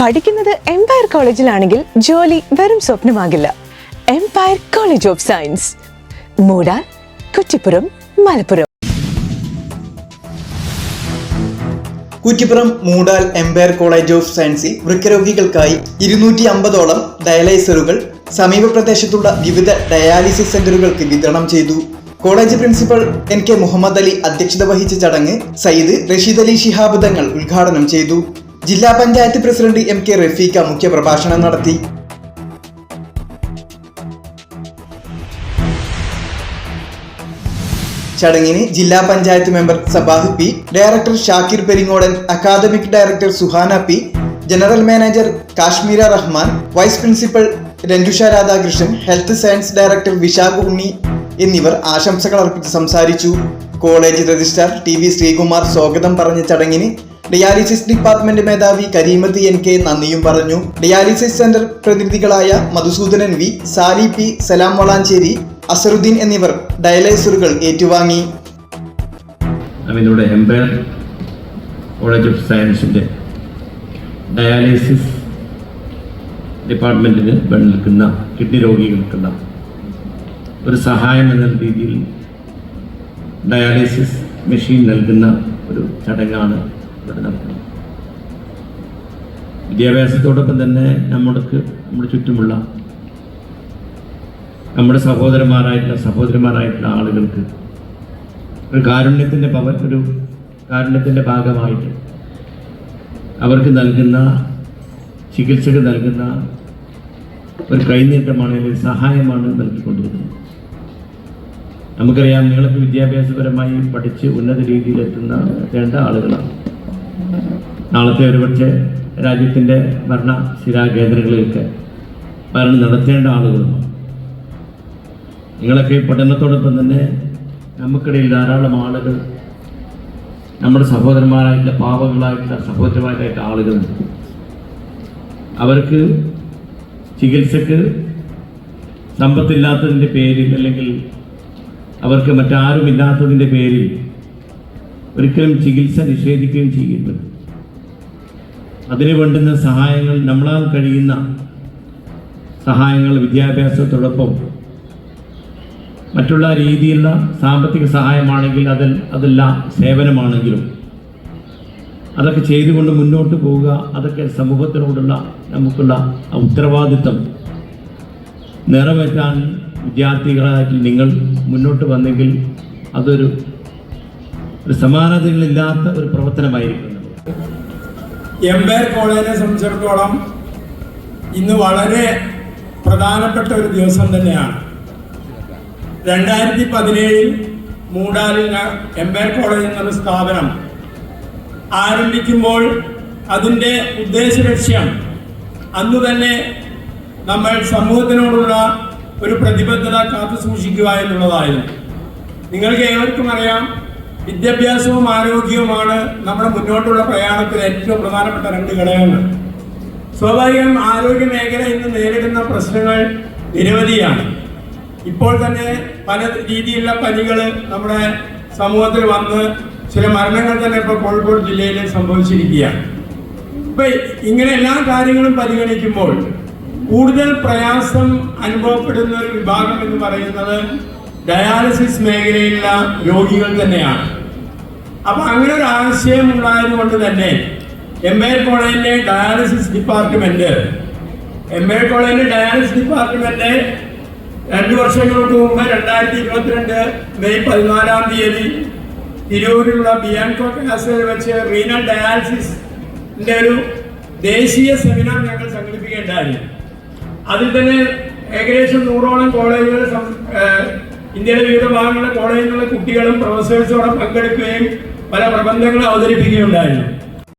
പഠിക്കുന്നത് എംപയർ കോളേജിലാണെങ്കിൽ ജോലി വെറും സ്വപ്നമാകില്ല. Empire college of science Moodal Kuttippuram Malappuram. Kuttippuram Moodal Empire college of സയൻസിൽ വൃക്കരോഗികൾക്കായി ഇരുന്നൂറ്റി അമ്പതോളം ഡയലൈസറുകൾ സമീപ പ്രദേശത്തുള്ള വിവിധ ഡയാലിസിസ് സെന്ററുകൾക്ക് വിതരണം ചെയ്തു. College principal N K Muhammad Ali അധ്യക്ഷത വഹിച്ച ചടങ്ങ് സയ്യിദ് റഷീദ് അലി ശിഹാബ് തങ്ങൾ ഉദ്ഘാടനം ചെയ്തു. ജില്ലാ panchayat president M K Rafeeq മുഖ്യപ്രഭാഷണം നടത്തി. ചടങ്ങിന് ജില്ലാ panchayat member Sabah P director Shakir Peringodan academic director Suhana P general manager Kashmira Rahman vice principal Ranjusha Radhakrishnan health science director Vishakh Unni എന്നിവർ ആശംസകൾ അർപ്പിച്ച് സംസാരിച്ചു. College registrar T V Sreekumar സ്വാഗതം പറഞ്ഞ ചടങ്ങിന് ഡയാലിസിസ് ഡിപ്പാർട്ട്മെന്റ് മേധാവി കരീമത്ത് N K നന്ദിയും പറഞ്ഞു. ഡയാലിസിസ് സെന്റർ പ്രതിനിധികളായ മധുസൂദനൻ വി സാലി പി സലാം വളാഞ്ചേരി അസറുദ്ദീൻ എന്നിവർ ഡയലൈസറുകൾ ഏറ്റുവാങ്ങി. അവനോട് എംപയർ കോളേജ് ഓഫ് സയൻസിന്റെ ഡയാലിസിസ് ഡിപ്പാർട്ട്മെന്റിന് നിൽക്കുന്ന കിഡ്നി രോഗികൾക്കുള്ള ഒരു സഹായം എന്ന രീതിയിൽ ഡയാലിസിസ് മെഷീൻ നൽകുന്ന ഒരു ചടങ്ങാണ് വിദ്യാഭ്യാസത്തോടൊപ്പം തന്നെ നമ്മൾക്ക് നമ്മുടെ ചുറ്റുമുള്ള നമ്മുടെ സഹോദരന്മാരായിട്ടുള്ള സഹോദരന്മാരായിട്ടുള്ള ആളുകൾക്ക് ഒരു കാരുണ്യത്തിന്റെ പവർ ഒരു കാരുണ്യത്തിന്റെ ഭാഗമായിട്ട് അവർക്ക് നൽകുന്ന ചികിത്സകൾ നൽകുന്ന ഒരു കൈനീട്ടമാണ് അല്ലെങ്കിൽ സഹായമാണ് നൽകിക്കൊണ്ടിരിക്കുന്നത്. നമുക്കറിയാം നിങ്ങൾക്ക് വിദ്യാഭ്യാസപരമായി പഠിച്ച് ഉന്നത രീതിയിൽ എത്തുന്ന എത്തേണ്ട ആളുകളാണ്. നാളത്തെ ഒരുപക്ഷെ രാജ്യത്തിന്റെ ഭരണ ശിലാകേന്ദ്രങ്ങളിലൊക്കെ ഭരണം നടത്തേണ്ട ആളുകളുമാണ് നിങ്ങളൊക്കെ പഠനത്തോടൊപ്പം തന്നെ നമുക്കിടയിൽ ധാരാളം ആളുകൾ നമ്മുടെ സഹോദരന്മാരായിട്ടുള്ള പാവങ്ങളായിട്ടുള്ള സഹോദരന്മാരായിട്ടുള്ള ആളുകളുണ്ട് അവർക്ക് ചികിത്സക്ക് സമ്പത്തില്ലാത്തതിന്റെ പേരിൽ അല്ലെങ്കിൽ അവർക്ക് മറ്റാരുമില്ലാത്തതിന്റെ പേരിൽ ഒരിക്കലും ചികിത്സ നിഷേധിക്കുകയും ചെയ്യുന്നത് അതിന് വേണ്ടുന്ന സഹായങ്ങൾ നമ്മളാൽ കഴിയുന്ന സഹായങ്ങൾ വിദ്യാഭ്യാസത്തോടൊപ്പം മറ്റുള്ള രീതിയിലുള്ള സാമ്പത്തിക സഹായമാണെങ്കിൽ അതിൽ അതെല്ലാം സേവനമാണെങ്കിലും അതൊക്കെ ചെയ്തുകൊണ്ട് മുന്നോട്ട് പോവുക അതൊക്കെ സമൂഹത്തിനോടുള്ള നമുക്കുള്ള ഉത്തരവാദിത്വം. നിറവേറ്റാൻ വിദ്യാർത്ഥികളായിട്ട് നിങ്ങൾ മുന്നോട്ട് വന്നെങ്കിൽ അതൊരു ഒരു സമാനതകളില്ലാത്ത ഒരു പ്രവർത്തനമായിരിക്കും. എംപയർ കോളേജിനെ സംബന്ധിച്ചിടത്തോളം ഇന്ന് വളരെ പ്രധാനപ്പെട്ട ഒരു ദിവസം തന്നെയാണ്. രണ്ടായിരത്തി പതിനേഴിൽ മൂടാലിൽ എംപയർ കോളേജ് എന്നൊരു സ്ഥാപനം ആരംഭിക്കുമ്പോൾ അതിന്റെ ഉദ്ദേശ ലക്ഷ്യം അന്ന് തന്നെ നമ്മൾ സമൂഹത്തിനോടുള്ള ഒരു പ്രതിബദ്ധത കാത്തു സൂക്ഷിക്കുക എന്നുള്ളതായിരുന്നു. നിങ്ങൾക്ക് ഏവർക്കും അറിയാം വിദ്യാഭ്യാസവും ആരോഗ്യവുമാണ് നമ്മുടെ മുന്നോട്ടുള്ള പ്രയാണത്തിൽ ഏറ്റവും പ്രധാനപ്പെട്ട രണ്ട് ഘടകങ്ങൾ. സ്വാഭാവികം ആരോഗ്യ മേഖല ഇന്ന് നേരിടുന്ന പ്രശ്നങ്ങൾ നിരവധിയാണ്. ഇപ്പോൾ തന്നെ പല രീതിയിലുള്ള പനികൾ നമ്മുടെ സമൂഹത്തിൽ വന്ന് ചില മരണങ്ങൾ തന്നെ ഇപ്പോൾ കോഴിക്കോട് ജില്ലയിൽ സംഭവിച്ചിരിക്കുകയാണ്. ഇപ്പൊ ഇങ്ങനെ എല്ലാ കാര്യങ്ങളും പരിഗണിക്കുമ്പോൾ കൂടുതൽ പ്രയാസം അനുഭവപ്പെടുന്ന ഒരു വിഭാഗം എന്ന് പറയുന്നത് ഡയാലിസിസ് മേഖലയിലുള്ള രോഗികൾ തന്നെയാണ്. അപ്പൊ അങ്ങനെ ഒരു ആശയം ഉണ്ടായത് കൊണ്ട് തന്നെ എം എ കോളേജിലെ ഡയാലിസിസ് ഡിപ്പാർട്ട്മെന്റ് എം എ കോളേജിലെ ഡയാലിസിസ് ഡിപ്പാർട്ട്മെന്റ് രണ്ടു വർഷങ്ങൾക്ക് മുമ്പ് രണ്ടായിരത്തി ഇരുപത്തിരണ്ട് മെയ് പതിനാലാം തീയതി തിരൂരിലുള്ള ബിയാൻകോ കാസയിൽ വെച്ച് റീനൽ ഡയാലിസിസിന്റെ ഒരു ദേശീയ സെമിനാർ ഞങ്ങൾ സംഘടിപ്പിക്കേണ്ടായിരുന്നു അതിൽ തന്നെ ഏകദേശം നൂറോളം കോളേജുകൾ ഇന്ത്യയിലെ വിവിധ ഭാഗങ്ങളിലെ കോളേജിലുള്ള കുട്ടികളും പ്രൊഫസേഴ്സോടെ പങ്കെടുക്കുകയും പല പ്രബന്ധങ്ങളും അവതരിപ്പിക്കുകയുണ്ടായിരുന്നു